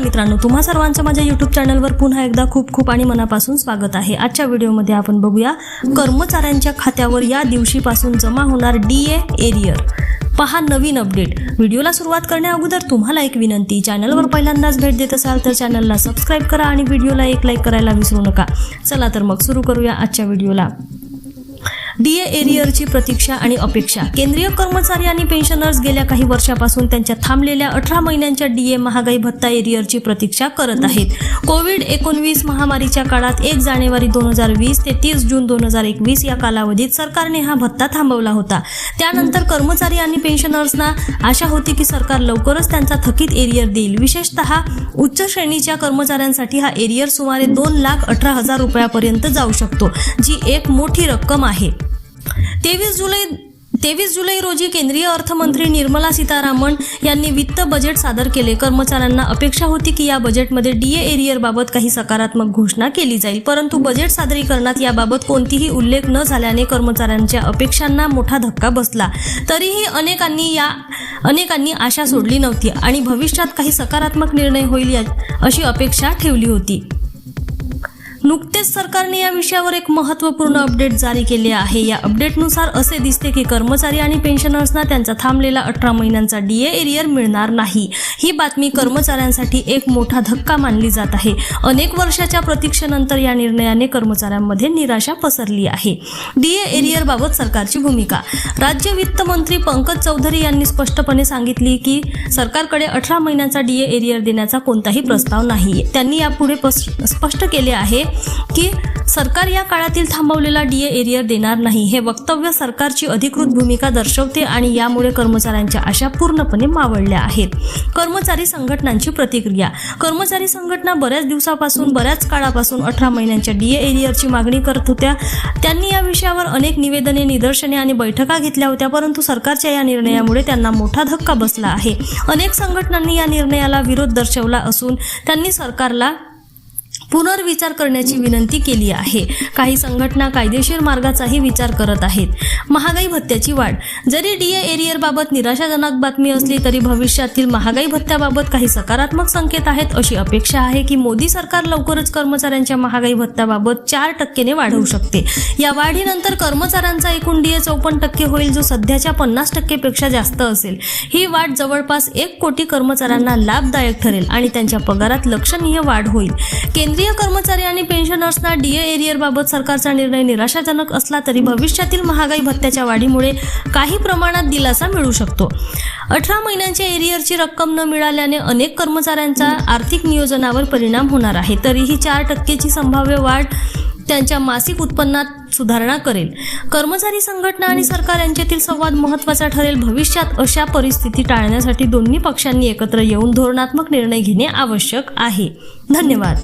मित्रांनो तुम्हा सर्वांचं माझ्या यूट्यूब चॅनलवर पुन्हा एकदा खूप खूप आणि मनापासून स्वागत आहे. आजच्या व्हिडिओमध्ये आपण बघूया कर्मचाऱ्यांच्या खात्यावर या दिवशीपासून जमा होणार डी ए एरियर पहा नवीन अपडेट व्हिडिओला सुरुवात करण्या अगोदर तुम्हाला एक विनंती चॅनलवर पहिल्यांदाच भेट देत असाल तर चॅनलला सबस्क्राईब करा आणि व्हिडिओला एक लाईक करायला विसरू नका. चला तर मग सुरू करूया आजच्या व्हिडिओला. डीए एरियरची प्रतीक्षा आणि अपेक्षा. केंद्रीय कर्मचारी आणि पेन्शनर्स गेल्या काही वर्षापासून त्यांच्या थांबलेल्या अठरा महिन्यांच्या डीए महागाई भत्ता एरियरची प्रतीक्षा करत आहेत. कोविड एकोणवीस महामारीच्या काळात एक जानेवारी दोन हजार वीस ते तीस जून दोन हजार एकवीस या कालावधीत सरकारने हा भत्ता थांबवला होता. त्यानंतर कर्मचारी आणि पेन्शनर्सना आशा होती की सरकार लवकरच त्यांचा थकीत एरियर देईल. विशेषतः उच्च श्रेणीच्या कर्मचाऱ्यांसाठी हा एरियर सुमारे दोन लाख अठरा हजार रुपयापर्यंत जाऊ शकतो जी एक मोठी रक्कम आहे. तेवीस जुलै तेवीस जुलै रोजी केंद्रीय अर्थमंत्री निर्मला सीतारामन यांनी वित्त बजेट सादर केले. कर्मचाऱ्यांना अपेक्षा होती की या बजेटमध्ये डीए एरियरबाबत काही सकारात्मक घोषणा केली जाईल. परंतु बजेट सादरीकरणात याबाबत कोणतीही उल्लेख न झाल्याने कर्मचाऱ्यांच्या अपेक्षांना मोठा धक्का बसला. तरीही अनेकांनी या अनेकांनी आशा सोडली नव्हती आणि भविष्यात काही सकारात्मक निर्णय होईल या- अशी अपेक्षा ठेवली होती. नुकतेच सरकारने या विषयावर एक महत्त्वपूर्ण अपडेट जारी केले आहे. या अपडेटनुसार असे दिसते की कर्मचारी आणि पेन्शनर्सना त्यांचा थांबलेला अठरा महिन्यांचा डीए एरियर मिळणार नाही. ही बातमी कर्मचाऱ्यांसाठी एक मोठा धक्का मानली जात आहे. अनेक वर्षाच्या प्रतीक्षेनंतर या निर्णयाने कर्मचाऱ्यांमध्ये निराशा पसरली आहे. डीए एरियर बाबत सरकारची भूमिका. राज्य वित्त मंत्री पंकज चौधरी यांनी स्पष्टपणे सांगितली की सरकारकडे अठरा महिन्यांचा डीए एरियर देण्याचा कोणताही प्रस्ताव नाही त्यांनी यापुढे स्पष्ट केले आहे की सरकार या काळातील थांबवलेला डीए एरियर देणार नाही हे वक्तव्य सरकारची अधिकृत भूमिका दर्शवते आणि यामुळे कर्मचाऱ्यांच्या आशा पूर्णपणे मावळल्या आहेत. कर्मचारी संघटनांची प्रतिक्रिया. कर्मचारी संघटना बऱ्याच दिवसापासून बऱ्याच काळापासून अठरा महिन्यांच्या डीए एरियरची मागणी करत होत्या. त्यांनी या विषयावर अनेक निवेदने निदर्शने आणि बैठका घेतल्या होत्या परंतु सरकारच्या या निर्णयामुळे त्यांना मोठा धक्का बसला आहे. अनेक संघटनांनी या निर्णयाला विरोध दर्शवला असून त्यांनी सरकारला पुनर्विचार करण्याची विनंती केली आहे. काही संघटना कायदेशीर मार्गाचाही विचार करत आहेत. महागाई भत्त्याची वाढ. जरी डीए एरियरबाबत निराशाजनक बातमी असली तरी भविष्यातील महागाई भत्त्याबाबत काही सकारात्मक संकेत आहेत अशी अपेक्षा आहे की मोदी सरकार लवकरच कर्मचाऱ्यांच्या महागाई भत्त्याबाबत चार टक्केने वाढवू शकते. या वाढीनंतर कर्मचाऱ्यांचा एकूण डीए चौपन्न टक्के होईल जो सध्याच्या पन्नास टक्केपेक्षा जास्त असेल. ही वाढ जवळपास एक कोटी कर्मचाऱ्यांना लाभदायक ठरेल आणि त्यांच्या पगारात लक्षणीय वाढ होईल. केंद्रीय कर्मचारी आणि पेन्शनर्सना डीए एरियरबाबत सरकारचा निर्णय निराशाजनक असला तरी भविष्यातील महागाई भत्त्याच्या वाढीमुळे काही प्रमाणात दिलासा मिळू शकतो. अठरा महिन्यांच्या एरियरची रक्कम न मिळाल्याने अनेक कर्मचाऱ्यांचा आर्थिक नियोजनावर परिणाम होणार आहे. तरीही चार टक्केची संभाव्य वाढ त्यांच्या मासिक उत्पन्नात सुधारणा करेल. कर्मचारी संघटना आणि सरकार यांच्यातील संवाद महत्त्वाचा ठरेल. भविष्यात अशा परिस्थिती टाळण्यासाठी दोन्ही पक्षांनी एकत्र येऊन धोरणात्मक निर्णय घेणे आवश्यक आहे. धन्यवाद.